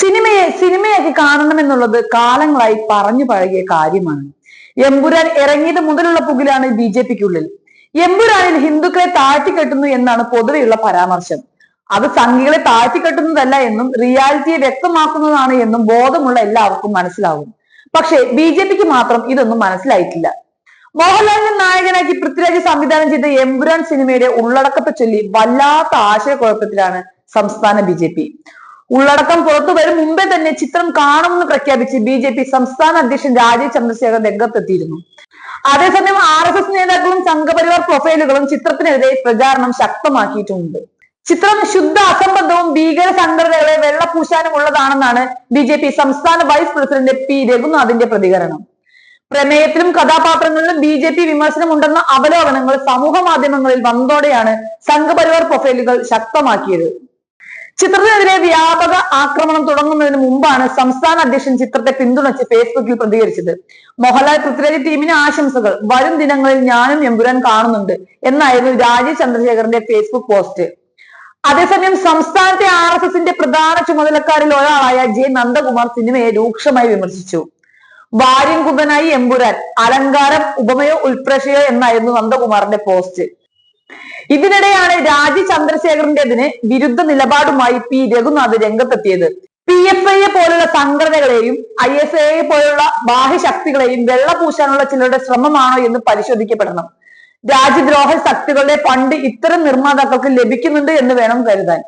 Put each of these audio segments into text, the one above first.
സിനിമയെ സിനിമയാക്കി കാണണമെന്നുള്ളത് കാലങ്ങളായി പറഞ്ഞു പഴകിയ കാര്യമാണ്. എമ്പുരാൻ ഇറങ്ങിയത് മുതലുള്ള പുകിലാണ് ബി ജെ പിക്കുള്ളിൽ. എമ്പുരാനിൽ ഹിന്ദുക്കളെ താഴ്ത്തിക്കെട്ടുന്നു എന്നാണ് പൊതുവെയുള്ള പരാമർശം. അത് സംഘികളെ താഴ്ത്തിക്കെട്ടുന്നതല്ല എന്നും റിയാലിറ്റിയെ വ്യക്തമാക്കുന്നതാണ് എന്നും ബോധമുള്ള എല്ലാവർക്കും മനസ്സിലാകും പക്ഷേ ബി ജെ പിക്ക് മാത്രം ഇതൊന്നും മനസ്സിലായിട്ടില്ല. മോഹൻലാലിനെ നായകനാക്കി പൃഥ്വിരാജ് സംവിധാനം ചെയ്ത എമ്പുരാൻ സിനിമയുടെ ഉള്ളടക്കത്തെ ചൊല്ലി വല്ലാത്ത ആശയക്കുഴപ്പത്തിലാണ് സംസ്ഥാന ബി ജെ പി. ഉള്ളടക്കം പുറത്തു വരും മുമ്പേ തന്നെ ചിത്രം കാണുമെന്ന് പ്രഖ്യാപിച്ച് ബി ജെ പി സംസ്ഥാന അധ്യക്ഷൻ രാജീവ് ചന്ദ്രശേഖർ രംഗത്തെത്തിയിരുന്നു. അതേസമയം ആർ എസ് എസ് നേതാക്കളും സംഘപരിവാർ പ്രൊഫൈലുകളും ചിത്രത്തിനെതിരെ പ്രചാരണം ശക്തമാക്കിയിട്ടുണ്ട്. ചിത്രം ശുദ്ധ അസംബന്ധവും ഭീകര സംഘടനകളെ വെള്ളപൂശാനും ഉള്ളതാണെന്നാണ് ബി ജെ പി സംസ്ഥാന വൈസ് പ്രസിഡന്റ് പി രഘുനാഥിന്റെ പ്രതികരണം. പ്രമേയത്തിലും കഥാപാത്രങ്ങളിലും ബി ജെ പി വിമർശനമുണ്ടെന്ന അവലോകനങ്ങൾ സമൂഹ മാധ്യമങ്ങളിൽ വന്നതോടെയാണ് സംഘപരിവാർ പ്രൊഫൈലുകൾ ശക്തമാക്കിയത്. ചിത്രത്തിനെതിരെ വ്യാപക ആക്രമണം തുടങ്ങുന്നതിന് മുമ്പാണ് സംസ്ഥാന അധ്യക്ഷൻ ചിത്രത്തെ പിന്തുണച്ച് ഫേസ്ബുക്കിൽ പ്രതികരിച്ചത്. മോഹൻലാൽ പൃഥ്വിരാജ് ടീമിന് ആശംസകൾ. വരും ദിനങ്ങളിൽ ഞാനും എമ്പുരാൻ കാണുന്നുണ്ട് എന്നായിരുന്നു രാജീവ് ചന്ദ്രശേഖറിന്റെ ഫേസ്ബുക്ക് പോസ്റ്റ്. അതേസമയം സംസ്ഥാനത്തെ ആർ എസ് എസിന്റെ പ്രധാന ചുമതലക്കാരിൽ ഒരാളായ ജെ നന്ദകുമാർ സിനിമയെ രൂക്ഷമായി വിമർശിച്ചു. വാര്യംകുതനായി എമ്പുരാൻ. അലങ്കാരം ഉപമയോ ഉൾപ്രഷയോ എന്നായിരുന്നു നന്ദകുമാറിന്റെ പോസ്റ്റ്. ഇതിനിടെയാണ് രാജി ചന്ദ്രശേഖറിന്റേതിന് വിരുദ്ധ നിലപാടുമായി പി. രഘുനാഥ് രംഗത്തെത്തിയത്. പി എഫ് ഐയെ പോലുള്ള സംഘടനകളെയും ഐ എസ് എ പോലുള്ള ബാഹ്യശക്തികളെയും വെള്ളപൂശാനുള്ള ചിലരുടെ ശ്രമമാണോ എന്ന് പരിശോധിക്കപ്പെടണം. രാജ്യദ്രോഹ ശക്തികളുടെ പണ്ട് ഇത്തരം നിർമ്മാതാക്കൾക്ക് ലഭിക്കുന്നുണ്ട് എന്ന് വേണം കരുതാൻ.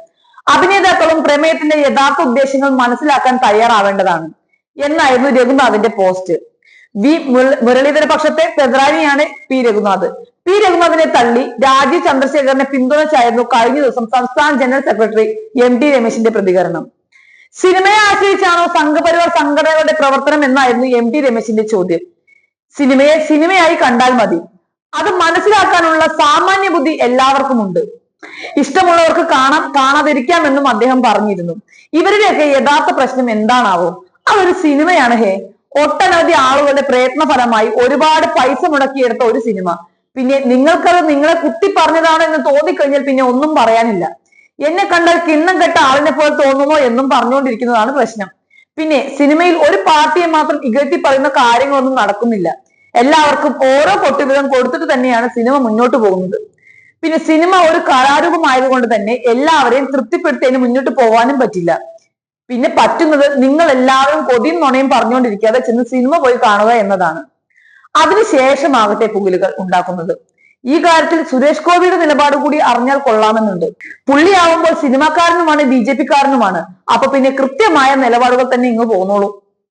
അഭിനേതാക്കളും പ്രമേയത്തിന്റെ യഥാർത്ഥ ഉദ്ദേശങ്ങൾ മനസ്സിലാക്കാൻ തയ്യാറാവേണ്ടതാണ്. എന്നായിരുന്നു രഘുനാഥിന്റെ പോസ്റ്റ്. വി മുര- മുരളീധര പക്ഷത്തെ പെതറാനിയാണ് പി. രഘുനാഥ്. പി. രഘുനാഥിനെ തള്ളി രാജീവ് ചന്ദ്രശേഖരനെ പിന്തുണച്ചായിരുന്നു കഴിഞ്ഞ ദിവസം സംസ്ഥാന ജനറൽ സെക്രട്ടറി എം. ടി. രമേശിന്റെ പ്രതികരണം. സിനിമയെ ആശ്രയിച്ചാണോ സംഘപരിവാർ സംഘടനകളുടെ പ്രവർത്തനം എന്നായിരുന്നു എം. ടി. രമേശിന്റെ ചോദ്യം. സിനിമയെ സിനിമയായി കണ്ടാൽ മതി. അത് മനസ്സിലാക്കാനുള്ള സാമാന്യ ബുദ്ധി എല്ലാവർക്കും ഉണ്ട് ഇഷ്ടമുള്ളവർക്ക് കാണാം കാണാതിരിക്കാമെന്നും അദ്ദേഹം പറഞ്ഞിരുന്നു. ഇവരുടെയൊക്കെ യഥാർത്ഥ പ്രശ്നം എന്താണാവോ? അതൊരു സിനിമയാണ് ഹേ. ഒട്ടനവധി ആളുകളുടെ പ്രയത്ന ഫലമായി ഒരുപാട് പൈസ മുടക്കിയെടുത്ത ഒരു സിനിമ. പിന്നെ നിങ്ങൾക്കത് നിങ്ങളെ കുത്തി പറഞ്ഞതാണോ എന്ന് തോന്നിക്കഴിഞ്ഞാൽ പിന്നെ ഒന്നും പറയാനില്ല. എന്നെ കണ്ടാൽ കിണ്ണം കെട്ട ആളിനെ പോലെ തോന്നുമോ എന്നും പറഞ്ഞുകൊണ്ടിരിക്കുന്നതാണ് പ്രശ്നം. പിന്നെ സിനിമയിൽ ഒരു പാർട്ടിയെ മാത്രം ഇകഴ്ത്തി പറയുന്ന കാര്യങ്ങളൊന്നും നടക്കുന്നില്ല. എല്ലാവർക്കും ഓരോ കൊട്ടുവിധം കൊടുത്തിട്ട് തന്നെയാണ് സിനിമ മുന്നോട്ട് പോകുന്നത്. പിന്നെ സിനിമ ഒരു കലാരൂപമായതുകൊണ്ട് തന്നെ എല്ലാവരെയും തൃപ്തിപ്പെടുത്തിയതിന് മുന്നോട്ട് പോകാനും പറ്റില്ല. പിന്നെ പറ്റുന്നത് നിങ്ങൾ എല്ലാവരും കൊതിയും നുണയും പറഞ്ഞുകൊണ്ടിരിക്കാതെ ചെന്ന് സിനിമ പോയി കാണുക എന്നതാണ്. അതിനുശേഷമാകട്ടെ പുകിലുകൾ ഉണ്ടാക്കുന്നത്. ഈ കാര്യത്തിൽ സുരേഷ് ഗോപിയുടെ നിലപാട് കൂടി അറിഞ്ഞാൽ കൊള്ളാമെന്നുണ്ട്. പുള്ളിയാവുമ്പോൾ സിനിമാക്കാരനുമാണ് ബി ജെ പിക്കാരനുമാണ് അപ്പൊ പിന്നെ കൃത്യമായ നിലപാടുകൾ തന്നെ ഇങ്ങ് പോന്നോളൂ.